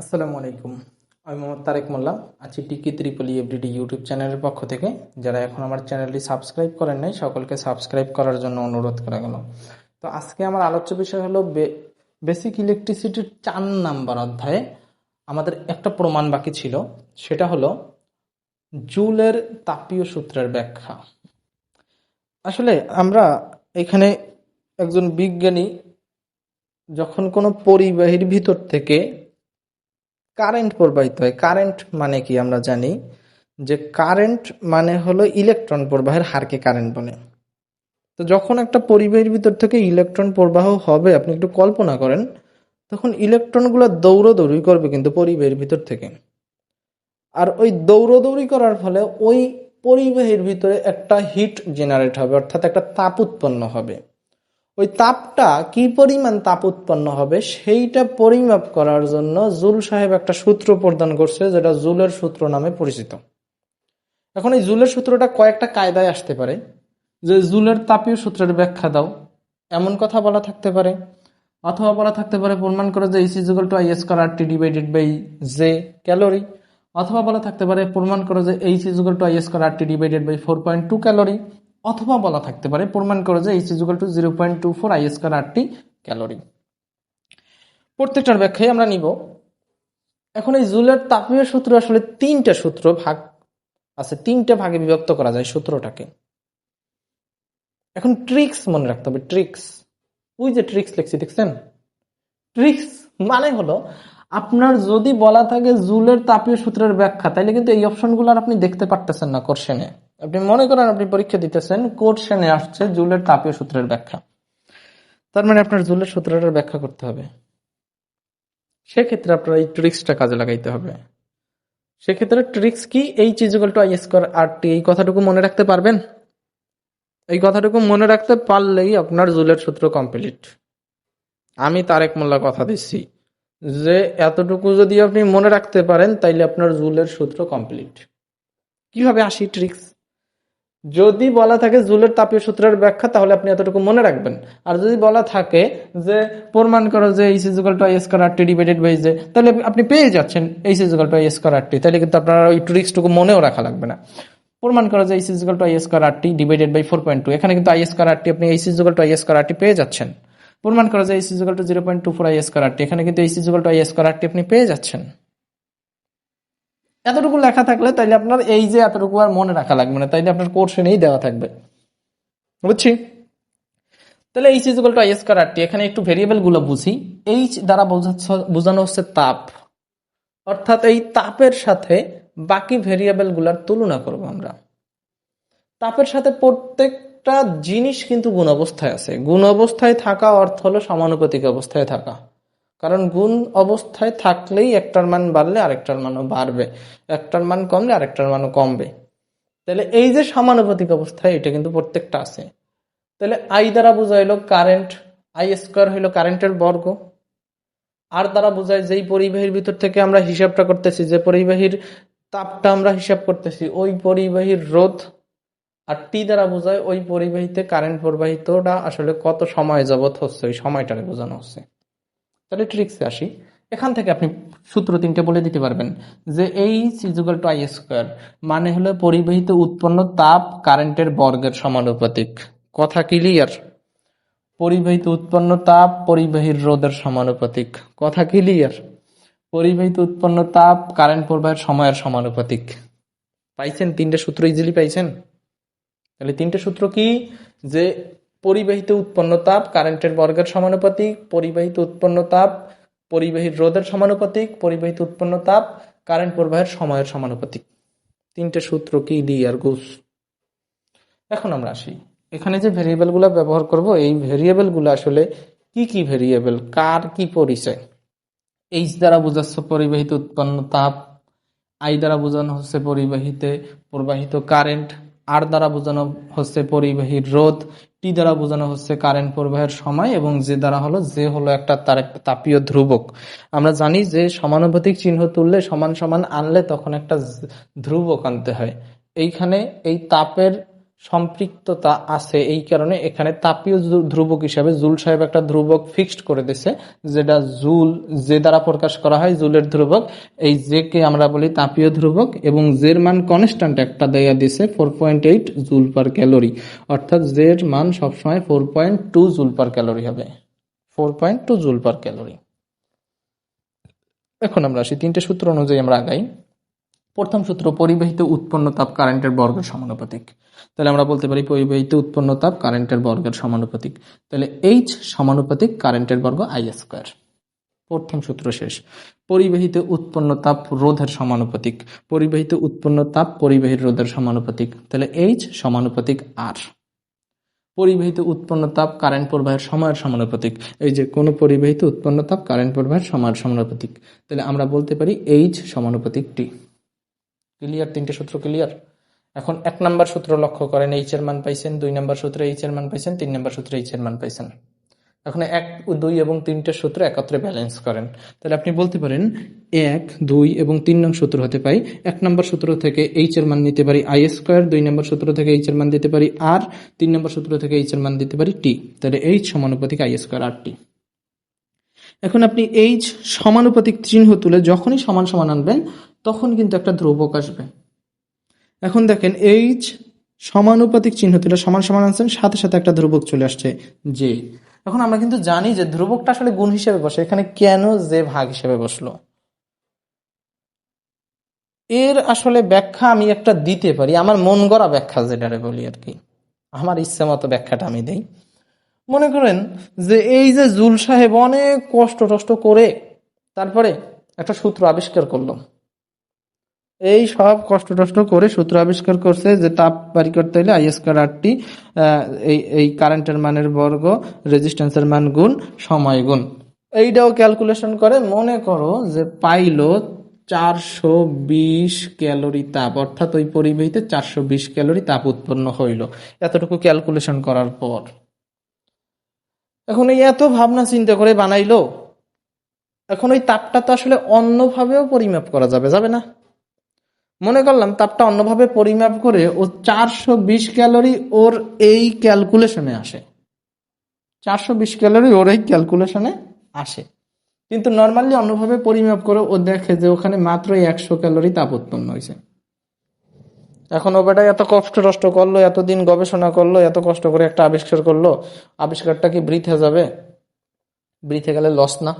আসসালামু আলাইকুম। আমি মোহাম্মদ তারেক মোল্লা, আছি টিকি ত্রিপলি এভরিডি ইউটিউব চ্যানেলের পক্ষ থেকে। যারা এখন আমার চ্যানেলটি সাবস্ক্রাইব করেন নাই, সকলকে সাবস্ক্রাইব করার জন্য অনুরোধ করা গেল। তো আজকে আমার আলোচ্য বিষয় হলো বেসিক ইলেকট্রিসিটির চার নাম্বার অধ্যায়ে আমাদের একটা প্রমাণ বাকি ছিল। সেটা হলো জুলের তাপীয় সূত্রের ব্যাখ্যা। আসলে আমরা এখানে একজন বিজ্ঞানী যখন কোনো পরিবাহীর ভিতর থেকে কারেন্ট প্রবাহিত হয়। কারেন্ট মানে কি আমরা জানি যে কারেন্ট মানে হলো ইলেকট্রন প্রবাহের হারকে কারেন্ট বলে। তো যখন একটা পরিবাহীর ভিতর থেকে ইলেকট্রন প্রবাহ হবে, আপনি একটু কল্পনা করেন, তখন ইলেকট্রনগুলো দৌড়দৌড়ি করবে কিন্তু পরিবাহীর ভিতর থেকে। আর ওই দৌড়দৌড়ি করার ফলে ওই পরিবাহীর ভিতরে একটা হিট জেনারেট হবে, অর্থাৎ একটা তাপ উৎপন্ন হবে। ওই তাপটা কি পরিমাণ তাপ উৎপন্ন হবে সেইটা পরিমাপ করার জন্য জুল সাহেব একটা সূত্র প্রদান করছে, যেটা জুলের সূত্র নামে পরিচিত। এখন এই জুলের সূত্রটা কয়েকটা কায়দায় আসতে পারে। যে জুলের তাপীয় সূত্রের ব্যাখ্যা দাও। এমন কথা বলা থাকতে পারে, অথবা বলা থাকতে পারে প্রমাণ করে যে H is equal to I square R T divided by J calorie অথবা বলা থাকতে পারে প্রমাণ করে যে H is equal to I square R T divided by four point two calorie অথবা বলা থাকতে পারে, প্রমাণ করে যে H is equal to zero point two four I square আটটি ক্যালোরি প্রত্যেকটার ব্যাখ্যায় আমরা নিব। এখন এই জুলের তাপীয় সূত্র আসলে তিনটা সূত্র ভাগ, আছে তিনটা ভাগে বিভক্ত করা যায় সূত্রটাকে। এখন ট্রিক্স মনে রাখতে হবে ট্রিক্স ওই যে ট্রিক্স লিখছি, দেখছেন? ট্রিক্স মানে হলো, আপনার যদি বলা থাকে জুলের তাপীয় সূত্রের ব্যাখ্যা, তাইলে কিন্তু এই অপশনগুলো আর আপনি দেখতে পারতেছেন না কোর্শনে আপনি মনে করেন আপনি পরীক্ষা দিতেছেন কোর্শনে আসছে জুলের তাপীয় সূত্রের ব্যাখ্যা। তার মানে আপনার জুলের সূত্রটার ব্যাখ্যা করতে হবে। সেক্ষেত্রে আপনার এই ট্রিক্সটা কাজে লাগাইতে হবে। সেক্ষেত্রে ট্রিক্স কি? এই is equal to I square R T এই কথাটুকু মনে রাখতে পারবেন? এই কথাটুকু মনে রাখতে পারলেই আপনার জুলের সূত্র কমপ্লিট আমি তারেক মোল্লা কথা দিচ্ছি, যে এতটুকু যদি আপনি মনে রাখতে পারেন, তাইলে আপনার জুলের সূত্র কমপ্লিট কীভাবে আসি ট্রিক্স? যদি বলা থাকে জুলের তাপীয় সূত্রের ব্যাখ্যা, তাহলে আপনি এতটুকু মনে রাখবেন। আর যদি বলা থাকে যে, প্রমাণ করো যে এই is equal to square R T divided by যে তাহলে আপনি পেয়ে যাচ্ছেন এই is equal to square R T তাহলে কিন্তু আপনার ওই ট্রিক্সটুকু মনেও রাখা লাগবে না। প্রমাণ করো যে এই is equal to I square R T divided by four point two এখানে কিন্তু আইএস কার আরটি আপনি এই is equal to I square R T পেয়ে যাচ্ছেন। প্রমাণ করো যে এই to zero point two four I square R T এখানে কিন্তু এই is equal to I square R T আপনি পেয়ে যাচ্ছেন। এতটুকু লেখা থাকলে তাইলে আপনার এই যে এতটুকু আর মনে রাখা লাগবে না, তাইলে আপনার কোর্শনেই দেওয়া থাকবে। বুঝছি? তাহলে H is equal to I square R T এখানে একটু ভেরিয়েবলগুলো বুঝি। এইচ দ্বারা বোঝানো হচ্ছে তাপ। অর্থাৎ এই তাপের সাথে বাকি ভেরিয়েবলগুলার তুলনা করব আমরা। তাপের সাথে প্রত্যেকটা জিনিস কিন্তু গুণ অবস্থায় আছে। গুণ অবস্থায় থাকা অর্থ হলো সমানুপাতিক অবস্থায় থাকা। কারণ গুণ অবস্থায় থাকলেই একটার মান বাড়লে আরেকটার মানও বাড়বে। একটার মান কমলে আরেকটার মানও কমবে। তাহলে এই যে সমানুপাতিক অবস্থায় এটা কিন্তু প্রত্যেকটা আছে। তাহলে আই দ্বারা বোঝাইলো কারেন্ট আই স্কোয়ার হইল কারেন্টের বর্গ। আর দ্বারা বোঝায় যেই পরিবাহীর ভিতর থেকে আমরা হিসাবটা করতেছি, যে পরিবাহীর তাপটা আমরা হিসাব করতেছি, ওই পরিবাহীর রোধ। আর টি দ্বারা বোঝায় ওই পরিবাহীতে কারেন্ট প্রবাহিতটা আসলে কত সময় যাবত হচ্ছে, ওই সময়টাকে বোঝানো হচ্ছে। তাহলে ট্রিক্সে আসি এখান থেকে আপনি সূত্র তিনটে বলে দিতে পারবেন যে এই ইজুগাল টু আই স্কোয়ার মানে হলো পরিবাহিত উৎপন্ন তাপ কারেন্টের বর্গের সমানুপাতিক। কথা ক্লিয়ার পরিবাহিত উৎপন্ন তাপ পরিবাহীর রোধের সমানুপাতিক। কথা ক্লিয়ার পরিবাহিত উৎপন্ন তাপ কারেন্ট প্রবাহের সময়ের সমানুপাতিক। পাইছেন? তিনটে সূত্র ইজিলি পাইছেন? তাহলে তিনটে সূত্র কি? যে পরিবাহিত উৎপন্ন তাপ কারেন্টের বর্গের সমানুপাতিক, পরিবাহিত উৎপন্ন তাপ, পরিবাহীর রোধের সমানুপাতিক, পরিবাহিত উৎপন্ন তাপ কারেন্ট প্রবাহের সময়ের সমানুপাতিক। তিনটে সূত্র কি ডি আর গুস? এখন আমরা আসি। এখানে যে ভেরিয়েবলগুলা ব্যবহার করব, এই ভেরিয়েবলগুলো আসলে কি কি ভেরিয়েবল? কার কি পরিচয়? এইচ দ্বারা বোঝাচ্ছে পরিবাহিত উৎপন্ন তাপ আই দ্বারা বোঝানো হচ্ছে পরিবাহিতে প্রবাহিত কারেন্ট আর দ্বারা বোঝানো হচ্ছে পরিবাহীর রোধ টি দ্বারা বোঝানো হচ্ছে কারেন্ট প্রবাহের সময় এবং যে দ্বারা হলো, যে হলো একটা তার একটা তাপীয় ধ্রুবক। আমরা জানি যে সমানুপাতিক চিহ্ন তুললে সমান সমান আনলে তখন একটা ধ্রুবক আনতে হয়। এইখানে এই তাপের সম্পৃক্ততা আছে এই কারণে এখানে তাপীয় ধ্রুবক হিসাবে জুল সাহেব একটা ধ্রুবক ফিক্সড করে দিছে, যেটা জুল যে দ্বারা প্রকাশ করা হয়, জুলের ধ্রুবক। এই জে কে আমরা বলি তাপীয় ধ্রুবক এবং জের মান কনস্ট্যান্ট একটা দেয়া দিছে four point eight joule per calorie অর্থাৎ জের মান সবসময় four point two joule per calorie হবে। Four point two joule per calorie এখন আমরা আসি তিনটে সূত্র অনুযায়ী আমরা আগাই। প্রথম সূত্র, পরিবাহিত উৎপন্ন তাপ কারেন্টের বর্গের সমানুপাতিক। তাহলে আমরা বলতে পারি পরিবাহিত উৎপন্ন তাপ কারেন্টের বর্গের সমানুপাতিক। তাহলে এইচ সমানুপাতিক কারেন্টের বর্গ আই স্কোয়ার প্রথম সূত্র শেষ। পরিবাহিত উৎপন্ন তাপ রোধের সমানুপাতিক। পরিবাহিত উৎপন্ন তাপ পরিবাহীর রোধের সমানুপাতিক। তাহলে এইচ সমানুপাতিক আর পরিবাহিত উৎপন্ন তাপ কারেন্ট প্রবাহের সময়ের সমানুপাতিক। এই যে কোনো পরিবাহিত উৎপন্ন তাপ কারেন্ট প্রবাহের সময়ের সমানুপাতিক। তাহলে আমরা বলতে পারি এইচ সমানুপাতিক টি ক্লিয়ার তিনটে সূত্র ক্লিয়ার এখন এক নাম্বার সূত্র লক্ষ্য করেন এইচ এর মান পাইছেন, দুই নাম্বার সূত্রে এইচ এর মান পাইছেন, তিন নাম্বার সূত্রে এইচ এর মান পাইছেন। এখন এক, দুই এবং তিনটে সূত্র একত্রে ব্যালেন্স করেন। তাহলে আপনি বলতে পারেন, এক, দুই এবং তিন নং সূত্র হতে পাই এক নম্বর সূত্র থেকে এইচ এর মান নিতে পারি আই স্কোয়ার দুই নম্বর সূত্র থেকে এইচ এর মান দিতে পারি আর তিন নম্বর সূত্র থেকে এইচ এর মান দিতে পারি টি তাহলে এইচ সমানুপাতিক আই স্কোয়ার আর টি এখন আপনি এইচ সমানুপাতিক চিহ্ন তুলে যখনই সমান সমান আনবেন তখন কিন্তু একটা ধ্রুবক আসবে। এখন দেখেন এইচ সমানুপাতিক চিহ্ন তুলে সমান সমান আনছেন, সাথে সাথে একটা ধ্রুবক চলে আসছে যে এখন আমরা কিন্তু জানি যে ধ্রুবকটা আসলে গুণ হিসেবে বসে, এখানে কেন যে ভাগ হিসেবে বসল? এর আসলে ব্যাখ্যা আমি একটা দিতে পারি, আমার মন গড়া ব্যাখ্যা যেটারে বলি আর কি। আমার ইচ্ছে মতো ব্যাখ্যাটা আমি দেই। মনে করেন যে এই যে জুল সাহেব অনেক কষ্ট টষ্ট করে তারপরে একটা সূত্র আবিষ্কার করল। এই সব কষ্ট টষ্ট করে সূত্র আবিষ্কার করছে যে তাপ বাড়ি করতে হলে আই স্কোয়ার আরটি এই এই কারেন্টের মানের বর্গ রেজিস্ট্যান্সের মান গুণ, সময় গুণ। এইটাও ক্যালকুলেশন করে। মনে করো যে পাইলো চারশো বিশ ক্যালোরি তাপ, অর্থাৎ ওই পরিবাহীতে চারশো বিশ ক্যালোরি তাপ উৎপন্ন হইল। এতটুকু ক্যালকুলেশন করার পর। এখন এই এত ভাবনা চিন্তা করে বানাইলো। এখন ওই তাপটা তো আসলে অন্যভাবেও পরিমাপ করা যাবে যাবে না? মনে করলাম তাপটা অন্যভাবে পরিমাপ করে ও চারশো বিশ ক্যালোরি ওর এই ক্যালকুলেশনে আসে। চারশো বিশ ক্যালোরি ওর এই ক্যালকুলেশনে আসে। কিন্তু নর্মালি অন্যভাবে পরিমাপ করে ও দেখে যে ওখানে মাত্র একশো ক্যালোরি তাপ উৎপন্ন হয়েছে। এখন ও বেটা এত কষ্ট টষ্ট করল, এতদিন গবেষণা করল, এত কষ্ট করে একটা আবিষ্কার করল, আবিষ্কারটা কি বৃথে যাবে? বৃথে গেলে লস না।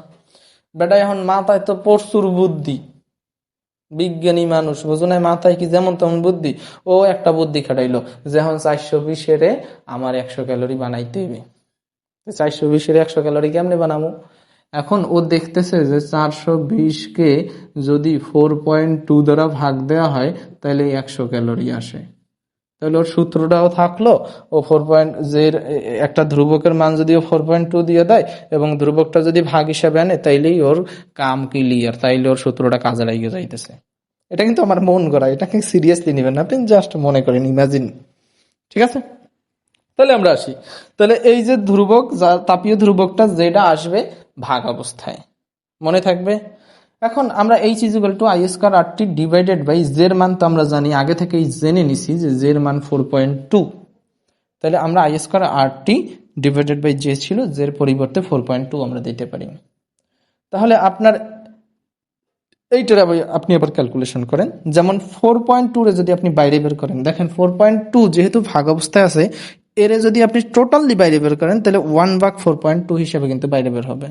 বেটা এখন মাথায় তো প্রচুর বুদ্ধি। বিজ্ঞানী মানুষ, বুঝো না মাথায় কি যেমন তেমন বুদ্ধি? ও একটা বুদ্ধি খাটাইলো যেমন চারশো বিশেরে আমার একশো ক্যালোরি বানাইতে হবে চারশো বিশের একশো ক্যালোরি কেমনে বানাবো এখন ও দেখতেছে যে চারশো বিশকে যদি ফোর পয়েন্ট টু দ্বারা ভাগ দেওয়া হয়, তাহলে একশো ক্যালোরি আসে। তাহলে ওর সূত্রটাও থাকল, ও ফোর পয়েন্ট যে একটা ধ্রুবকের মান যদি ও ফোর পয়েন্ট টু দিয়ে দেয় এবং ধ্রুবকটা যদি ভাগ হিসাবে আনে, তাইলেই ওর কাম ক্লিয়ার তাইলে ওর সূত্রটা কাজে লাগিয়ে যাইতেছে। এটা কিন্তু আমার মন করা এটা কিন্তু সিরিয়াসলি নেবেন না, আপনি জাস্ট মনে করেন ইমাজিন ঠিক আছে? তাহলে আমরা আসি। তাহলে এই যে ধ্রুবক তাপীয় ধ্রুবকটা যেটা আসবে, ভাগ অবস্থায়। মনে থাকবে? এখন আমরা H is equal to I square R T divided by জের মান তো আমরা জানি, আগে থেকেই জেনে নিছি যে জের মান ফোর পয়েন্ট টু তাহলে আমরা I square R T divided by J ছিল জের পরিবর্তে ফোর পয়েন্ট টু আমরা দিতে পারি। তাহলে আপনার এইটার আপনি আবার ক্যালকুলেশন করেন। যেমন ফোর পয়েন্ট টু রে যদি আপনি বাইরে বের করেন, দেখেন ফোর পয়েন্ট টু যেহেতু ভাগ অবস্থায় আছে, এর যদি আপনি টোটালি বাইরে বের করেন, তাহলে ওয়ান ভাগ ফোর পয়েন্ট টু হিসেবে কিন্তু বাইরে বের হবে।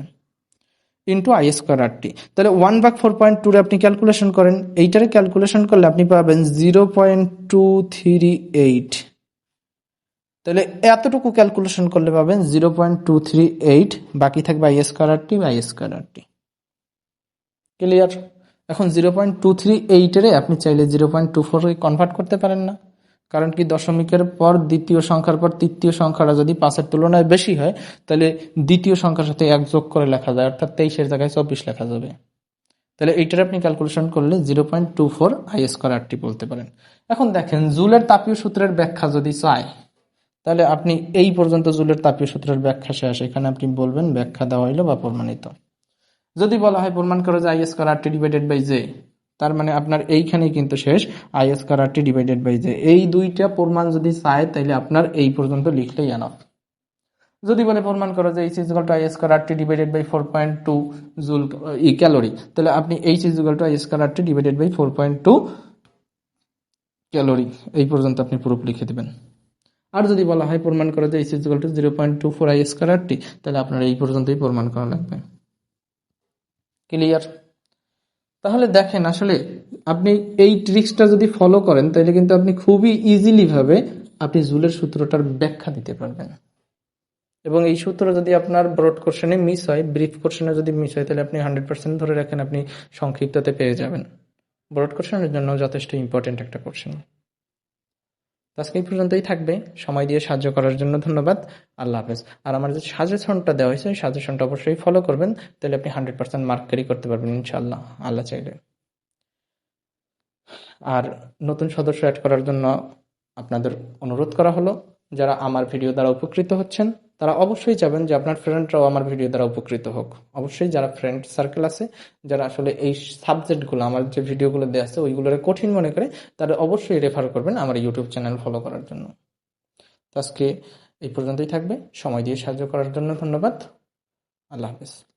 Into I square R T তাহলে ওয়ান ভাগ ফোর পয়েন্ট টু আপনি ক্যালকুলেশন করেন, এইটারে ক্যালকুলেশন করলে আপনি পাবেন zero point two three eight তাহলে এতটুকু ক্যালকুলেশন করলে পাবেন zero point two three eight বাকি থাকবে আই স্কোয়ার আর টি বা I square R T clear এখন জিরো পয়েন্ট টু থ্রি এইটেরে আপনি চাইলে zero point two four convert করতে পারেন না। কারণ কি দশমিকের পর দ্বিতীয় সংখ্যার পর তৃতীয় সংখ্যাটা যদি পাঁচের তুলনায় বেশি হয়, তাহলে দ্বিতীয় সংখ্যার সাথে এক যোগ করে লেখা যায়, অর্থাৎ তেইশের জায়গায় চব্বিশ লেখা যাবে। তাহলে এইটার আপনি ক্যালকুলেশন করলে zero point two four I square R T বলতে পারেন। এখন দেখেন, জুলের তাপীয় সূত্রের ব্যাখ্যা যদি চায় তাহলে আপনি এই পর্যন্ত জুলের তাপীয় সূত্রের ব্যাখ্যা শেষ। এখানে আপনি বলবেন ব্যাখ্যা দেওয়া হইল বা প্রমাণিত। যদি বলা হয় প্রমাণ করো যে I square R T divided by J তার মানে আপনার এইখানেই কিন্তু শেষ। I square R T divided by J এই দুইটা প্রমাণ যদি চায় তাহলে আপনার এই পর্যন্ত লিখলেই এনাফ যদি বলে প্রমাণ করো যে H is equal to I square R T divided by four point two joule E calorie তাহলে আপনি H is equal to I square R T divided by four point two calorie এই পর্যন্ত আপনি প্রুফ লিখে দেবেন। আর যদি বলা হয় প্রমাণ করো যে H is equal to zero point two four I square R T তাহলে আপনার এই পর্যন্তই প্রমাণ করা লাগবে। ক্লিয়ার তাহলে দেখেন, আসলে আপনি এই ট্রিক্সটা যদি ফলো করেন, তাহলে কিন্তু আপনি খুবই ইজিলি ভাবে আপনি জুলের সূত্রটার ব্যাখ্যা দিতে পারবেন। এবং এই সূত্র যদি আপনার ব্রড কোশ্চেনে মিস হয় ব্রিফ কোশ্চেনে যদি মিস হয়, তাহলে আপনি হান্ড্রেড পার্সেন্ট ধরে রাখেন, আপনি সংক্ষিপ্ততে পেয়ে যাবেন। ব্রড কোশ্চেনের জন্য যথেষ্ট ইম্পর্টেন্ট একটা কোশ্চেন আজকে এই পর্যন্তই থাকবে। সময় দিয়ে সাহায্য করার জন্য ধন্যবাদ। আল্লাহ হাফেজ। আর আমার যে সাজেশনটা দেওয়া হয়েছে ওই সাজেশনটা অবশ্যই ফলো করবেন, তাহলে আপনি হান্ড্রেড পার্সেন্ট মার্ক ক্যারি করতে পারবেন ইনশাল্লাহ আল্লাহ চাইলে। আর নতুন সদস্য অ্যাড করার জন্য আপনাদের অনুরোধ করা হলো, যারা আমার ভিডিও দ্বারা উপকৃত হচ্ছেন তারা অবশ্যই চাবেন যে আপনার ফ্রেন্ডরাও আমার ভিডিও দ্বারা উপকৃত হোক। অবশ্যই যারা ফ্রেন্ড সার্কেল আছে, যারা আসলে এই সাবজেক্টগুলো আমার যে ভিডিওগুলো দেওয়া আছে, ওইগুলোর কঠিন মনে করে তারা অবশ্যই রেফার করবেন আমার ইউটিউব চ্যানেল ফলো করার জন্য। আজকে এই পর্যন্তই থাকবে। সময় দিয়ে সাহায্য করার জন্য ধন্যবাদ। আল্লাহ হাফিজ।